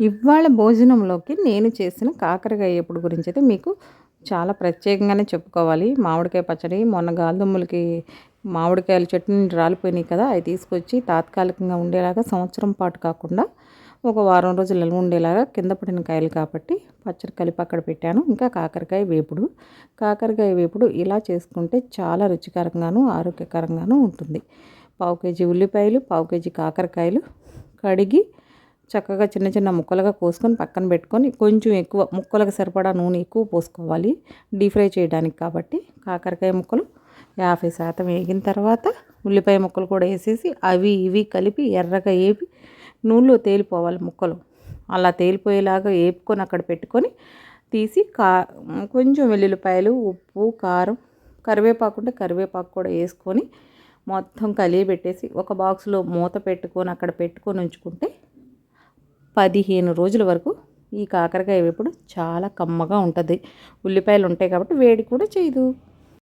ఇవాళ భోజనంలోకి నేను చేసిన కాకరకాయ ఎప్పుడు గురించి అయితే మీకు చాలా ప్రత్యేకంగానే చెప్పుకోవాలి. మామిడికాయ పచ్చడి మొన్న గాలిదుమ్ములకి మామిడికాయల చట్నీ రాలిపోయినాయి కదా అవి తీసుకొచ్చి తాత్కాలికంగా ఉండేలాగా సంవత్సరం పాటు కాకుండా ఒక వారం రోజులు నిల్వ ఉండేలాగా కింద పడిన కాయలు కాబట్టి పచ్చడి కలిపి అక్కడ పెట్టాను. ఇంకా కాకరకాయ వేపుడు కాకరకాయ వేపుడు ఇలా చేసుకుంటే చాలా రుచికరంగాను ఆరోగ్యకరంగాను ఉంటుంది. పావు కేజీ ఉల్లిపాయలు పావు కేజీ కాకరకాయలు కడిగి చక్కగా చిన్న చిన్న ముక్కలుగా కోసుకొని పక్కన పెట్టుకొని కొంచెం ఎక్కువ ముక్కలకు సరిపడా నూనె ఎక్కువ పోసుకోవాలి. డీప్ ఫ్రై చేయడానికి కాబట్టి కాకరకాయ ముక్కలు యాభై శాతం వేగిన తర్వాత ఉల్లిపాయ ముక్కలు కూడా వేసేసి అవి ఇవి కలిపి ఎర్రగా వేపి నూనెలో తేలిపోవాలి ముక్కలు. అలా తేలిపోయేలాగా వేపుకొని అక్కడ పెట్టుకొని తీసి కా కొంచెం వెల్లుల్లిపాయలు ఉప్పు కారం కరివేపాకు ఉంటే కరివేపాకు కూడా వేసుకొని మొత్తం కలిగి పెట్టేసి ఒక బాక్స్లో మూత పెట్టుకొని అక్కడ పెట్టుకొని ఉంచుకుంటే పదిహేను రోజుల వరకు ఈ కాకరకాయ వేపుడు చాలా కమ్మగా ఉంటుంది. ఉల్లిపాయలు ఉంటాయి కాబట్టి వేడి కూడా చేయదు.